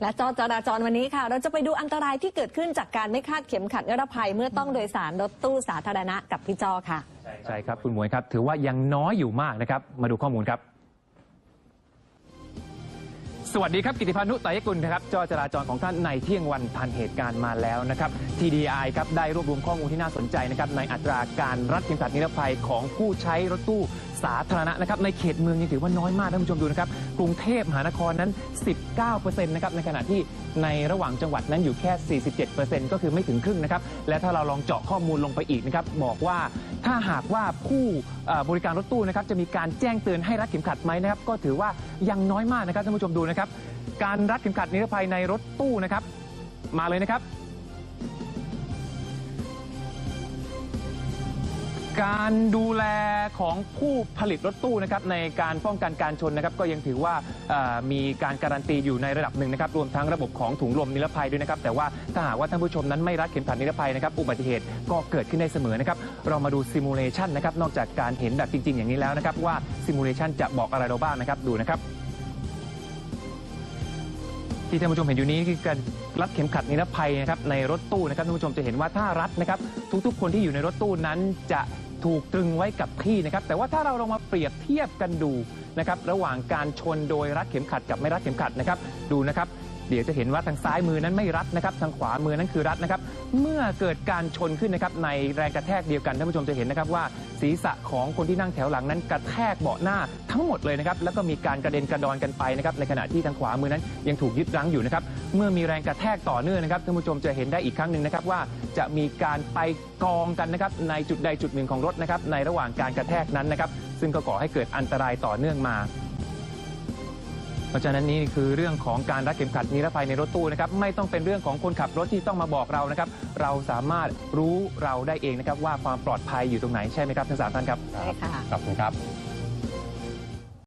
และจอจราจรวันนี้ค่ะ เราจะไปดูอันตรายที่เกิดขึ้นจากการไม่คาดเข็มขัดนิรภัย เมื่อต้องโดยสารรถตู้สาธารณะกับพี่จอค่ะ ใช่ครับคุณหมวยครับ ถือว่ายังน้อยอยู่มากนะครับ มาดูข้อมูลครับ สวัสดีครับ กิติพันธ์นุตยกุลครับจอจราจรของท่านในเที่ยงวันทันเหตุการณ์มาแล้วนะครับ TDI ครับได้รวบรวมข้อมูลที่น่าสนใจนะครับในอัตราการรัดเข็มขัดนิรภัยของผู้ใช้รถตู้ สาธารณะนะครับในเขตเมืองยังถือว่าน้อยมากท่านผู้ชมดูนะครับกรุงเทพมหานครนั้น 19%นะครับในขณะที่ในระหว่างจังหวัดนั้นอยู่แค่ 47%ก็คือไม่ถึงครึ่งนะครับและถ้าเราลองเจาะข้อมูลลงไปอีกนะครับบอกว่าถ้าหากว่าผู้บริการรถตู้นะครับจะมีการแจ้งเตือนให้รัดเข็มขัดไหมนะครับก็ถือว่ายังน้อยมากนะครับท่านผู้ชมดูนะครับการรัดเข็มขัดนิรภัยในรถตู้นะครับมาเลยนะครับ การดูแลของผู้ผลิตรถตู้นะครับในการป้องกันการชนนะครับก็ยังถือว่ามีการการันตีอยู่ในระดับหนึ่งนะครับรวมทั้งระบบของถุงลมนิรภัยด้วยนะครับแต่ว่าถ้าหากว่าท่านผู้ชมนั้นไม่รัดเข็มขัดนิรภัยนะครับอุบัติเหตุก็เกิดขึ้นได้เสมอนะครับเรามาดูซิมูเลชันนะครับนอกจากการเห็นแบบจริง ๆ อย่างนี้แล้วนะครับว่าซิมูเลชันจะบอกอะไรเราบ้างนะครับดูนะครับที่ท่านผู้ชมเห็นอยู่นี้คือการรัดเข็มขัดนิรภัยนะครับในรถตู้นะครับท่านผู้ชมจะเห็นว่าถ้ารัดนะครับทุกๆ คนที่อยู่ในรถตู้นั้นจะ ถูกตรึงไว้กับที่นะครับ แต่ว่าถ้าเราลองมาเปรียบเทียบกันดูนะครับ ระหว่างการชนโดยรัดเข็มขัดกับไม่รัดเข็มขัดนะครับ ดูนะครับ เดี๋ยวจะเห็นว่าทางซ้ายมือนั้นไม่รัดนะครับ ทางขวามือนั้นคือรัดนะครับ เมื่อเกิดการชนขึ้นนะครับในแรงกระแทกเดียวกันท่านผู้ชมจะเห็นนะครับว่าศีรษะของคนที่นั่งแถวหลังนั้นกระแทกเบาะหน้าทั้งหมดเลยนะครับ แล้วก็มีการกระเด็นกระดอนกันไปนะครับ ในขณะที่ทางขวามือนั้นยังถูกยึดรั้งอยู่นะครับ เมื่อมีแรงกระแทกต่อเนื่องนะครับท่านผู้ชมจะเห็นได้อีกครั้งหนึ่งนะครับว่าจะมีการไปกองกันนะครับในจุดใดจุดหนึ่งของรถนะครับในระหว่างการกระแทกนั้นนะครับซึ่งก็ก่อให้เกิดอันตรายต่อเนื่องมา เพราะฉะนั้นนี่คือเรื่องของการรัดเข็มขัดนิรภัยในรถตู้นะครับไม่ต้องเป็นเรื่องของคนขับรถที่ต้องมาบอกเรานะครับเราสามารถรู้เราได้เองนะครับว่าความปลอดภัยอยู่ตรงไหนใช่ไหมครับทั้งสามท่านครับ ใช่ค่ะ ขอบคุณครับ